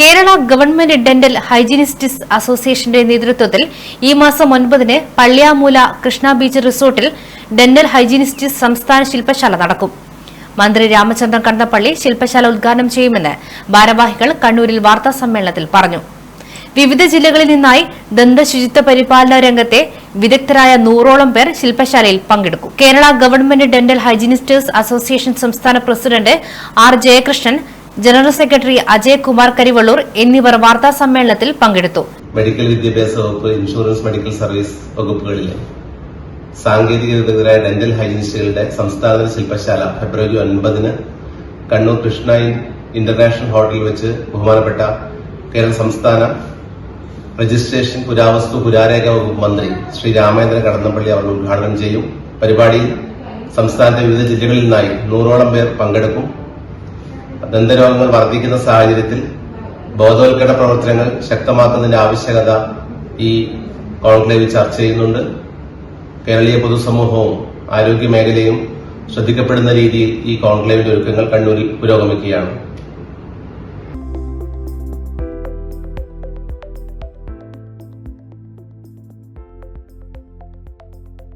Kerala government dental ഹൈജീനിസ്റ്റിസ് അസോസിയേഷന്റെ നേതൃത്വത്തിൽ ഈ മാസം ഒൻപതിന് പള്ളിയാമൂല കൃഷ്ണ ബീച്ച് റിസോർട്ടിൽ ഡെന്റൽ ഹൈജീനിസ്റ്റിസ് സംസ്ഥാന ശില്പശാല നടക്കും. മന്ത്രി രാമചന്ദ്രൻ കടന്നപ്പള്ളി ശില്പശാല ഉദ്ഘാടനം ചെയ്യുമെന്ന് ഭാരവാഹികൾ കണ്ണൂരിൽ വാർത്താ സമ്മേളനത്തിൽ പറഞ്ഞു. വിവിധ ജില്ലകളിൽ നിന്നായി ദന്തശുചിത്വ പരിപാലന രംഗത്തെ വിദഗ്ധരായ നൂറോളം പേർ ശില്പശാലയിൽ പങ്കെടുക്കും. Kerala government dental hygienists association സംസ്ഥാന president R Jayakrishnan general secretary Ajay Kumar Karivellur എന്നിവർ വാർത്താ സമ്മേളനത്തിൽ പങ്കെടുത്തു. മെഡിക്കൽ വിദ്യാഭ്യാസ വകുപ്പ് ഇൻഷുറൻസ് മെഡിക്കൽ സർവീസ് വകുപ്പുകളിലെ സാങ്കേതിക വിദഗ്ധരായ ഡെന്റൽ ഹൈജീനിസ്റ്റുകളുടെ സംസ്ഥാനതല ശില്പശാല ഫെബ്രുവരി ഒൻപതിന് കണ്ണൂർ കൃഷ്ണ ഇന്റർനാഷണൽ ഹോട്ടലിൽ വെച്ച് ബഹുമാനപ്പെട്ട കേരള സംസ്ഥാന രജിസ്ട്രേഷൻ പുരാവസ്തു പുരാരേഖ വകുപ്പ് മന്ത്രി ശ്രീ രാമേന്ദ്രൻ കടന്നപ്പള്ളി അവർ ഉദ്ഘാടനം ചെയ്യും. പരിപാടിയിൽ സംസ്ഥാനത്തെ വിവിധ ജില്ലകളിൽ നിന്നായി നൂറോളം പേർ പങ്കെടുക്കും. ദന്തരോഗങ്ങൾ വർദ്ധിക്കുന്ന സാഹചര്യത്തിൽ ബോധവൽക്കരണ പ്രവർത്തനങ്ങൾ ശക്തമാക്കുന്നതിന്റെ ആവശ്യകത ഈ കോൺക്ലേവിൽ ചർച്ച ചെയ്യുന്നുണ്ട്. കേരളീയ പൊതുസമൂഹവും ആരോഗ്യ മേഖലയും ശ്രദ്ധിക്കപ്പെടുന്ന രീതിയിൽ ഈ കോൺക്ലേവിന്റെ ഒരുക്കങ്ങൾ കണ്ണൂരിൽ പുരോഗമിക്കുകയാണ്.